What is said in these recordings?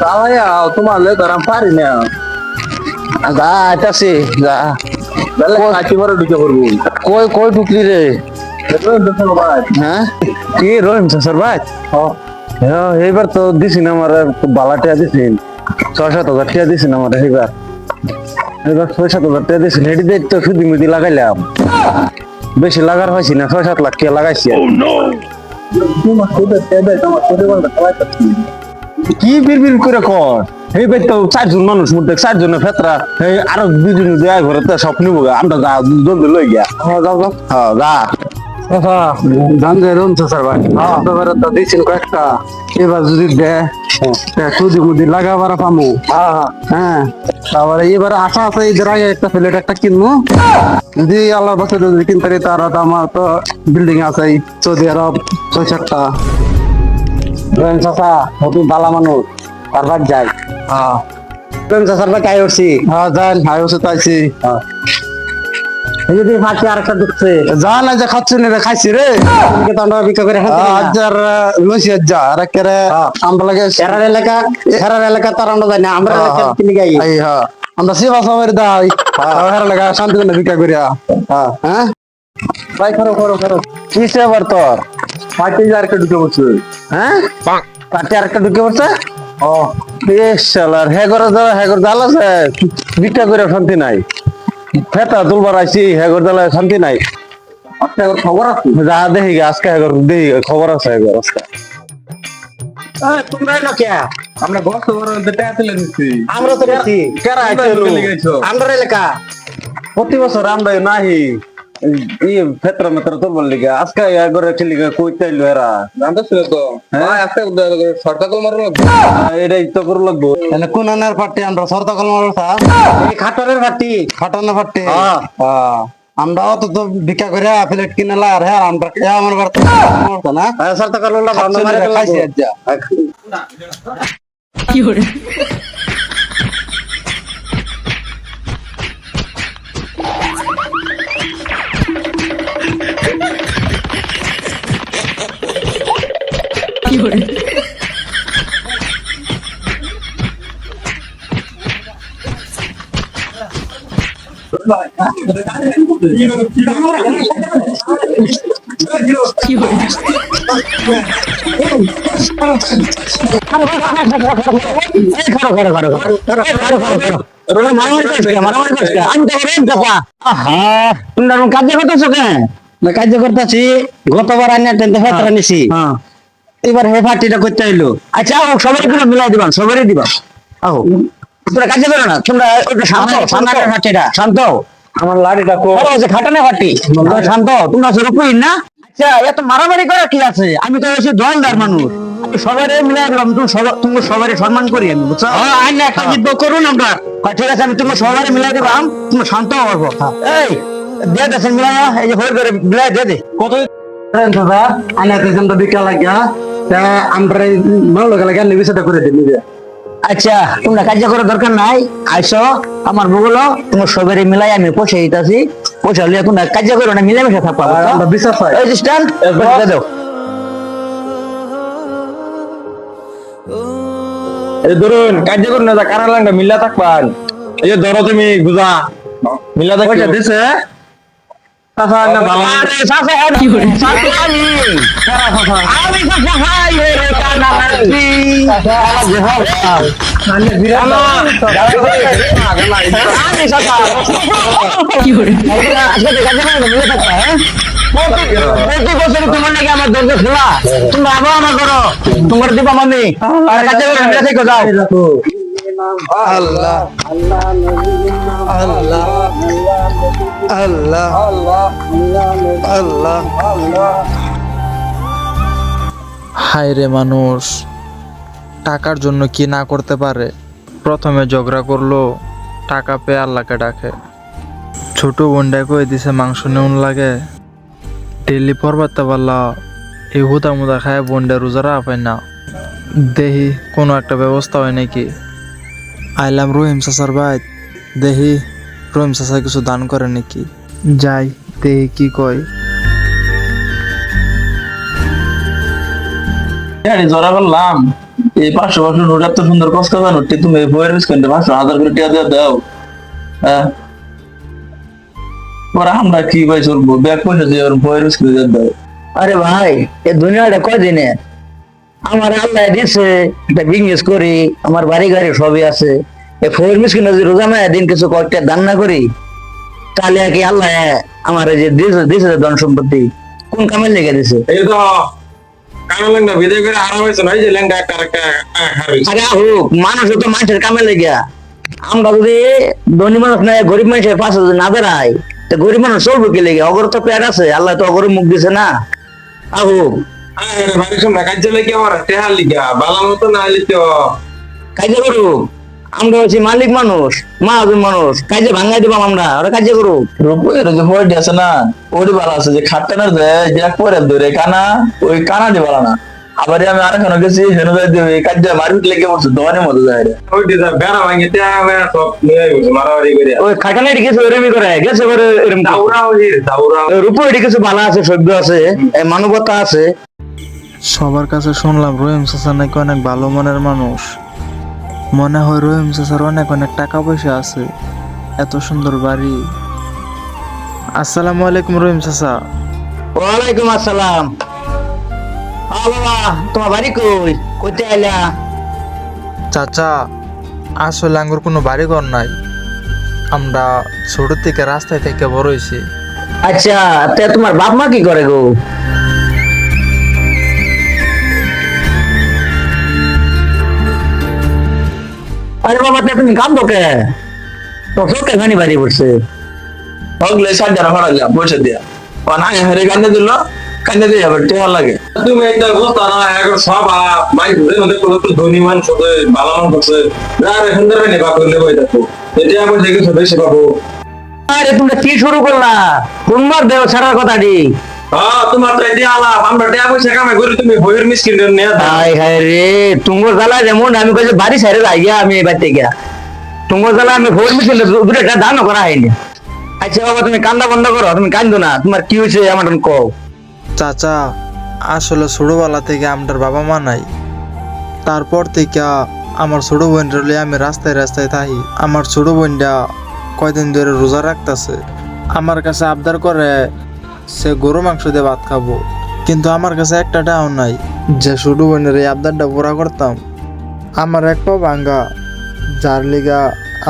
চালাইয়া তোমার লে তারা পারি না যা আইতাছি যা বেলে কাটি বড় ঢুকে পড়ব কই কই ঢুকলি রে দেখো দেখো ভাই হ্যাঁ কি রহিম স্যার ভাই হ্যাঁ এইবার তো দিছি না আমার বালা টিয়া দিছিন ছয় সাত হাজার টিয়া দিছিন আমার এইবার এবার ছয় সাত হাজার টিয়া দিছিন হেঁটে তো সুদি মুদি লাগাইলাম বেশি লাগার হয়েছি না ছয় সাত লাখ টিয়া লাগাইছি কি বিড় বিড় করে কর? এই ভাই তো চারজন মানুষ মধ্যে চারজনের ফেতরা এই আরও দুজন দেয় ঘরে তো সব নিবো আমরা যা জলদি লই গিয়া। হ্যাঁ যাও যাও। হ্যাঁ যা। জান যে রুম স্যার ভাই। এবারে তো দিছিল কয়েকটা। এবার যদি দে মুদি লাগাবার পামু। হ্যাঁ তারপরে এবারে আশা আছে আগে একটা প্লেট একটা কিনবো যদি আল্লাহ বাসে যদি কিনতে তারা তো আমার তো বিল্ডিং আছে সৌদি আরব ছয় সাতটা। রহিম চাচা মানুষ। তারপর যাই। হ্যাঁ। রহিম চাচার ভাই কাই উঠছি। হ্যাঁ যান। হাই আইছি। এই যদি ফাঁকি আর একটা ঢুকছে। খাচ্ছি না রে খাইছি রে। বিক্রি করে লইছি যা আর একেবারে আমরা লাগে এরার এলাকা এরার এলাকা তার আমরা জানি আমরা হ্যাঁ, এলাকা হ্যাঁ। কিনে গাই। হ্যাঁ। আমরা সেবা দাই। হ্যাঁ। লাগা শান্তি করে ভিক্ষা করিয়া। হ্যাঁ। হ্যাঁ। ভাই করো করো করো। কি সেবার তোর? ঢুকে হ্যাঁ? পার্টি আর একটা ঢুকে পড়ছে? ও বেশ শালার হে করে দাও দাল আছে? ভিক্ষা করে শান্তি নাই। ফেতা তুলবার আইছি হে করে শান্তি নাই। আজকে খবর আছে? যা দেখি আজকে হে দেখি খবর আছে হে আজকে। তোমরা এলো কে? আমরা গত বড় টাকা তুলে নিচ্ছি। আমরা তো কারা আমরা এলাকা? প্রতি বছর আমরা নাহি। ই ফেতরা মেতরা তুলবার লিগা আজকে হে করে খেলি গে, কই তাইলো এরা? জানতে ছিল তো। হ্যাঁ? আজকে সরকার কল মারলো এটাই তো করে লাগবো। এনে কোন আনার পার্টি আমরা সরকার কল মারলো তা এই খাটারের ভাটি খাটানো পার্টি? হ্যাঁ। হ্যাঁ তো তো ভিক্ষা করে প্লেট কিনলা আর হ্যাঁ আমরা এ আমার কালো না? খাইছি আজ যা। কার্য করতেছো কেন কার্য করতেছি গতবার আনিয়া টেনতে ফেতরা নিছি হ্যাঁ এবার হে পার্টিটা করতে হইল আচ্ছা আও সবাই তোমরা মিলাই দিবা সবারই দিবা। আও তোমরা কাজে করো না তোমরা ওটা শান্ত শান্ত। পার্টিটা শান্ত। আমার লাড়িটা কো। ওরা হচ্ছে খাটানে তোমরা শান্ত তোমরা সেরকমই না? আচ্ছা এত মারামারি করার কি আছে? আমি তো হচ্ছে দোয়ানদার মানুষ। আমি সবারে মিলাই দিলাম তুমি সবার তুমি সবারে সম্মান করি আমি বুঝছ? আইন একটা জিদ্দ করুন আমরা। ঠিক আছে আমি তুমি সবারে মিলাই দিলাম তুমি শান্ত হব এই দিয়ে দেশেন মিলাই এই যে হয়ে করে মিলাই দে দে। কত দাদা আনা তেজন তো বিকা লাগা তা আমরা ভালো লাগা নিবিসটা করে দিই আচ্ছা তোমরা কাজ করার দরকার নাই। আইসো আমার বগুলো তোমার সবারই মিলাই আমি পয়সা দিতেছি। পয়সা লিয়ে তোমরা কাজ করো না মিলামিশা থাকব আর বিশ্বাস হয় এই স্ট্যান্ড দাও। এই ধরুন কার্য করুন না কারা লাঙ্গা মিল্লা থাকবান। এই ধরো তুমি গুজা মিল্লা থাকবে দিছে প্রতি বছর তোমার নাকি আমার দরজা খোলা তোমরা আবার আমার করো তোমার দিবা মামি যাও আল্লাহ হায় রে মানুষ, টাকার জন্য কি না করতে পারে? প্রথমে ঝগড়া করল, টাকা পেয়ে আল্লাহকে ডাকে। ছোট বোনটা কয়ে দিছে, মাংস নেউন লাগে। ডেলি পরবারতে পারলা এই হুদা মুদা খায় বোনটা রোজারা পায় না। দেহি, কোনো একটা ব্যবস্থা হয় নাকি? আইলাম রহিম চাচার ভাই। দেহি রহিম চাচা কিছু দান করে নাকি? যাই দেহি কি কয়। জড়া করলাম এই পাঁচশো পাঁচশো নোট এত সুন্দর কষ্ট হবে নোটটি তুমি বইয়ের বিস্কুট পাঁচশো হাজার করে টিয়া দিয়ে দাও। হ্যাঁ। পরে আমরা কি ভাই চলবো? ব্যাগ পয়সা দিয়ে ওর বইয়ের বিস্কুট দিয়ে দাও। আরে ভাই এ দুনিয়াটা কয়দিনে? আমার আল্লাহ দিছে একটা বিজনেস করি আমার বাড়ি গাড়ি সবই আছে। এই ফোর মিসকিন যদি রোজা মায়া দিন কিছু কয়েকটা দান না করি তাহলে কি আল্লাহ আমার এই যে দিছে দিছে ধন সম্পত্তি। কোন কামে লেগে দিছে এই তো আরে হোক মানুষ তো মানুষের কামে লেগে আমরা যদি ধনী মানুষ না গরিব মানুষের পাশে যদি না দাঁড়াই তো গরিব মানুষ চলবো কি লেগে? অগর তো পেট আছে আল্লাহ তো অগর মুখ দিছে না। আহু আরে আমার না লিখতে কাজে করুক। আমরা হচ্ছি মালিক মানুষ মহাজন মানুষ কাজে ভাঙাই দিবাম আমরা ওরা কাজে করুক। রূপের যে বইটি আছে না? ওটি ভালো আছে যে খাটটানের যে যে পরে ধরে কানা ওই কানাটি ভালো না। আবার আমি আরেকখানে গেছি হেন যাই দিয়ে এই কাজটা মারপিট লেগে পড়ছে দোকানের মতো যায় রে। ওই দিদা বেড়া ভাঙে সব নিয়ে গেছে মারামারি করে ওই ওরমি করে গেছে করে এরম দাউরা ওই দাউরা ওই রূপো এটি কিছু ভালো আছে সভ্য আছে এই মানবতা আছে। সবার কাছে শুনলাম রহিম চাচা নাকি অনেক ভালো মনের মানুষ। মনে হয় রহিম চাচার অনেক অনেক টাকা পয়সা আছে। এত সুন্দর বাড়ি। আসসালামু আলাইকুম রহিম চাচা। ওয়ালাইকুম আসসালাম। বাবা তোমার বাড়ি কই? কইতে আইলা চাচা আসলে আঙ্গুর কোনো বাড়ি ঘর নাই। আমরা ছোট থেকে রাস্তায় থেকে বড় হয়েছি। আচ্ছা তে তোমার বাপ মা কি করে গো? আরে বাবা তুমি কাম কে? তো চোখে খানি বাড়ি পড়ছে। হগলে টাকা ফাড়াইলাম পয়সা দিয়া। ও না হেরে কান্দে দিল কান্দে দিয়ে আবার টেহা লাগে। তুমি একটা বুঝতা না এখন সব মাই ঘুরে মধ্যে কোনো তো ধনী মানুষ হতে ভালো মানুষ আছে আর এখন ধরে নেবা করলে বই দেখো। এটা আমার দেখে সবাই সে পাবো আরে তোমরা কি শুরু করলা? তোমার দেহ ছাড়ার কথাটি তোমার তো এটি আলাপ আমরা টাকা পয়সা কামাই করি তুমি বইয়ের মিসকিন নিয়ে হাই হাই রে তুঙ্গর জ্বালা যেমন আমি কইছি বাড়ি যাই গিয়া আমি এবার থেকে তুঙ্গর জ্বালা আমি দুটো দানও করা হয়নি। আচ্ছা বাবা তুমি কান্দা বন্ধ করো তুমি কান্দো না তোমার কি হয়েছে আমার কও। চাচা আসলে ছোটবেলা থেকে আমার বাবা মা নাই। তারপর থেকে আমার ছোট বোনটা লইয়া আমি রাস্তায় রাস্তায় থাকি। আমার ছোট বোনটা কয়দিন ধরে রোজা রাখতেছে। আমার কাছে আবদার করে সে গরু মাংস দিয়ে ভাত খাব। কিন্তু আমার কাছে একটা টাও নাই, যে ছোট বোনের এই আবদারটা পুরা করতাম। আমার এক পা ভাঙ্গা, যার লিগা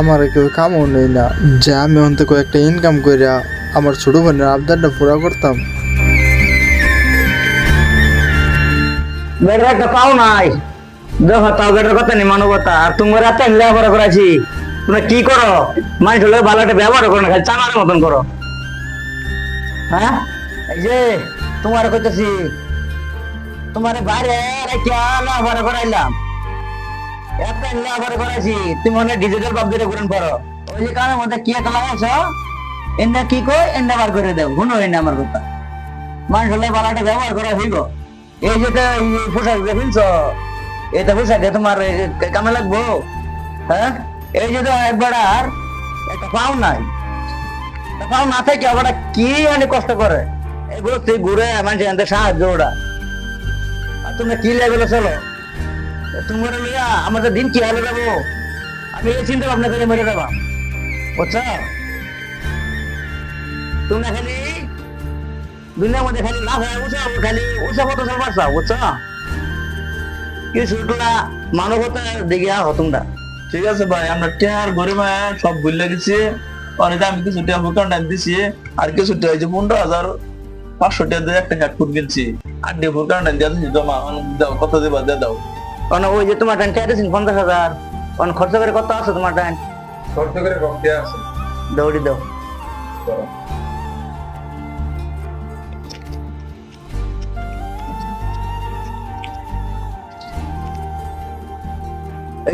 আমার কেউ কামও নেই না। যে আমি অন্ত কয়েকটা ইনকাম করিয়া আমার ছোট বোনের আবদারটা পুরা করতাম। বেটার একটা পাও নাই। দেখো, তাও বেটার কথা নেই, মানবতা। আর তোমার ব্যবহার করাছি তোমরা কি করো? মানুষ হলে ভালো একটা ব্যবহার করো না, খালি চামার মতন করো। হ্যাঁ? এই যে, তোমার কইতেছি, তোমার বাইরে ব্যবহার করাইলাম। একটা ব্যবহার করাইছি, তুমি ডিজিটাল বাপ মধ্যে কি কই? এন্ডা বার করে দাও, শুনো এন্ডা আমার কথা। মানুষ হলে ভালো ব্যবহার করা হইব। এই যেটা পোশাক যে কিনছো এটা পোশাকে তোমার কামে লাগবো হ্যাঁ? এই তো একবার আর একটা পাও নাই। তা পাও না কি কষ্ট করে? এগুলো তুই ঘুরে এনতে সাহায্য ওরা। আর কি চলো? তোমার লইয়া আমাদের দিন কি যাব? আমি এই চিন্তা ভাবনা করে মেরে দেবা বুঝছ? তোমরা খালি দুনিয়ার মধ্যে খালি লাভ হয় উঁচা খালি মতো চলবার চাও বুঝছ? কি শুটলা মানবতা দেখে আহ তোমরা। ঠিক আছে ভাই, আমরা টেহার সব ভুলে গেছি। অনেক আমি কিছু টেহা ফুকান দিছি আর কিছু টেহা হয়েছে পনেরো হাজার পাঁচশো টাকা দিয়ে একটা হেডফোন কিনছি। আর ডে ফুকান দিয়ে দিছি জমা দাও কত দেবা দিয়ে দাও। কারণ ওই যে তোমার টাইম চাইতেছেন পঞ্চাশ হাজার। কারণ খরচ করে কত আছে তোমার টাইম খরচ করে রক্তে আছে। দৌড়ি দাও।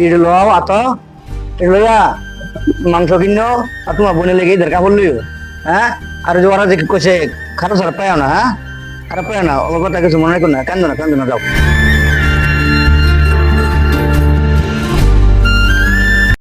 এটা লো আত। এটা লইয়া। মাংস কিনো আর তোমার বোনে লেগে দরকার পড়লিও হ্যাঁ? আর যে ওরা যে কইছে খারাপ সারা পায় না হ্যাঁ? খারাপ পায় না ওর কথা, কিছু মনে রাখো না, কান্দো না কান্দো না, যাও।